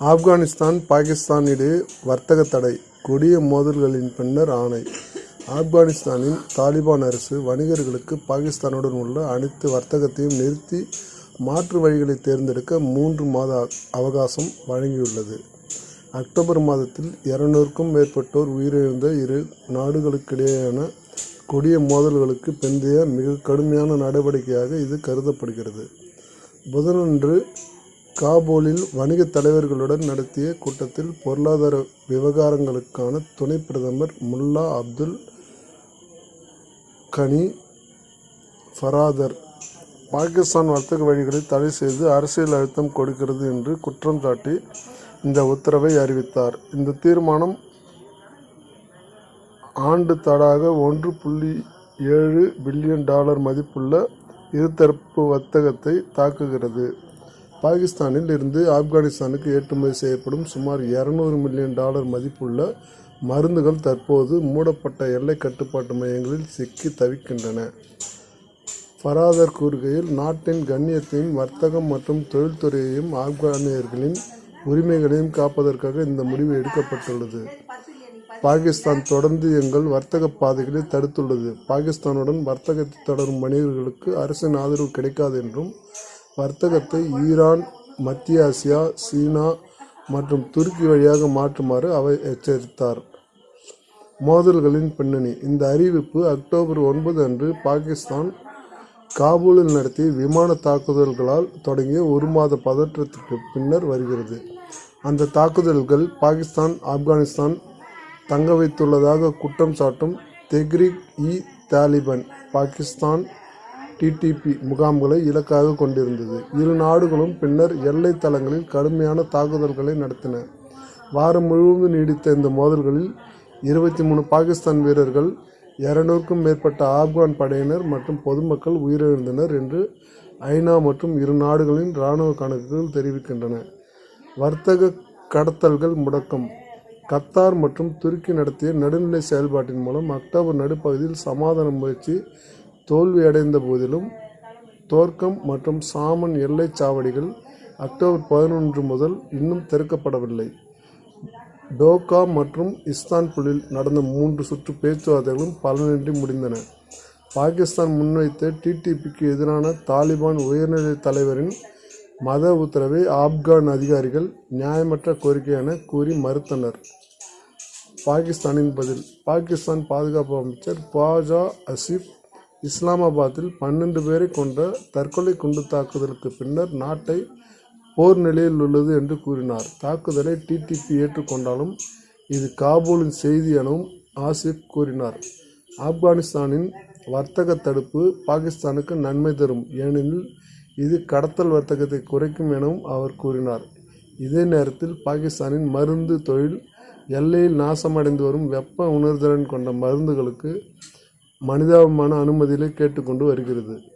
ஆப்கானிஸ்தான் பாகிஸ்தான் இடையே வர்த்தக தடை கொடிய மோதல்களின் பின்னர் ஆணை. ஆப்கானிஸ்தானின் தாலிபான் அரசு வணிகர்களுக்கு பாகிஸ்தானுடன் உள்ள அனைத்து வர்த்தகத்தையும் நிறுத்தி மாற்று வழிகளை தேர்ந்தெடுக்க மூன்று மாத அவகாசம் வழங்கியுள்ளது. அக்டோபர் மாதத்தில் இருநூறுக்கும் மேற்பட்டோர் உயிரிழந்த இரு நாடுகளுக்கிடையேயான கொடிய மோதல்களுக்கு பிந்தைய மிக கடுமையான நடவடிக்கையாக இது கருதப்படுகிறது. புதனன்று காபூலில் வணிகத் தலைவர்களுடன் நடத்திய கூட்டத்தில் பொருளாதார விவகாரங்களுக்கான துணை பிரதமர் முல்லா அப்துல் கனி ஃபராதர் பாகிஸ்தான் வர்த்தக வழிகளை தடை செய்து அரசியல் அழுத்தம் கொடுக்கிறது என்று குற்றம் சாட்டி இந்த உத்தரவை அறிவித்தார். இந்த தீர்மானம் ஆண்டு தடாக ஒன்று புள்ளி ஏழு பில்லியன் டாலர் மதிப்புள்ள இருதரப்பு வர்த்தகத்தை தாக்குகிறது. பாகிஸ்தானில் இருந்து ஆப்கானிஸ்தானுக்கு ஏற்றுமதி செய்யப்படும் சுமார் இரநூறு மில்லியன் டாலர் மதிப்புள்ள மருந்துகள் தற்போது மூடப்பட்ட எல்லை கட்டுப்பாட்டு மையங்களில் சிக்கி தவிக்கின்றன. ஃபராதர் கூறுகையில் நாட்டின் கண்ணியத்தையும் வர்த்தகம் மற்றும் தொழில்துறையையும் ஆப்கானியர்களின் உரிமைகளையும் காப்பதற்காக இந்த முடிவு எடுக்கப்பட்டுள்ளது. பாகிஸ்தான் தொடர்ந்து எங்கள் வர்த்தக பாதைகளை தடுத்துள்ளது. பாகிஸ்தானுடன் வர்த்தகத்தை தொடரும் வணிகர்களுக்கு அரசின் ஆதரவு கிடைக்காது என்றும் வர்த்தகத்தை ஈரான் மத்திய ஆசியா சீனா மற்றும் துருக்கி வழியாக மாற்றுமாறு அவர் எச்சரித்தார். மோதல்களின் பின்னணி. இந்த அறிவிப்பு அக்டோபர் ஒன்பது அன்று பாகிஸ்தான் காபூலில் நடத்திய விமான தாக்குதல்களால் தொடங்கிய ஒரு மாத பதற்றத்திற்கு பின்னர் வருகிறது. அந்த தாக்குதல்கள் பாகிஸ்தான் ஆப்கானிஸ்தான் தங்க வைத்துள்ளதாக குற்றம் சாட்டும் Tehreek e Taliban Pakistan T T P முகாம்களை இலக்காக கொண்டிருந்தது. இரு நாடுகளும் பின்னர் எல்லை தளங்களில் கடுமையான தாக்குதல்களை நடத்தின. வாரம் முழுவதும் நீடித்த இந்த மோதல்களில் இருபத்தி மூணு பாகிஸ்தான் வீரர்கள் இருநூறுக்கும் மேற்பட்ட ஆப்கான் படையினர் மற்றும் பொதுமக்கள் உயிரிழந்தனர் என்று ஐநா மற்றும் இரு நாடுகளின் இராணுவ கணக்குகள் தெரிவிக்கின்றன. வர்த்தக கடத்தல்கள் முடக்கம். கத்தார் மற்றும் துருக்கி நடத்திய நடுநிலை செயல்பாட்டின் மூலம் அக்டோபர் நடுப்பகுதியில் சமாதான முயற்சி தோல்வியடைந்த போதிலும் தோர்க்கம் மற்றும் சாமன் எல்லைச் சாவடிகள் அக்டோபர் பதினொன்று முதல் இன்னும் திறக்கப்படவில்லை டோக்கா மற்றும் இஸ்தான்புல்லில் நடந்த மூன்று சுற்று பேச்சுவார்த்தைகளும் பலனின்றி முடிந்தன. பாகிஸ்தான் முன்வைத்த டிடிபிக்கு எதிரான தாலிபான் உயர்நிலை தலைவரின் மத உத்தரவை ஆப்கான் அதிகாரிகள் நியாயமற்ற கோரிக்கை என கூறி மறுத்தனர். பாகிஸ்தானின் பதில் பாகிஸ்தான் பாதுகாப்பு அமைச்சர் பாஜா அசிப் இஸ்லாமாபாத்தில் பன்னெண்டு பேரை கொண்ட தற்கொலை குண்டு தாக்குதலுக்கு பின்னர் நாட்டை போர் நிலையில் உள்ளது என்று கூறினார். தாக்குதலை டிடிபி ஏற்றுக்கொண்டாலும் இது காபூலின் செய்தி எனவும் ஆசிப் கூறினார். ஆப்கானிஸ்தானின் வர்த்தக தடுப்பு பாகிஸ்தானுக்கு நன்மை தரும் ஏனெனில் இது கடத்தல் வர்த்தகத்தை குறைக்கும் எனவும் அவர் கூறினார். இதே நேரத்தில் பாகிஸ்தானின் மருந்து தொழில் எல்லையில் நாசமடைந்து வரும் வெப்ப உணர்திறன் கொண்ட மருந்துகளுக்கு மனிதாபிமான அனுமதிகளை கேட்டுக்கொண்டு வருகிறது.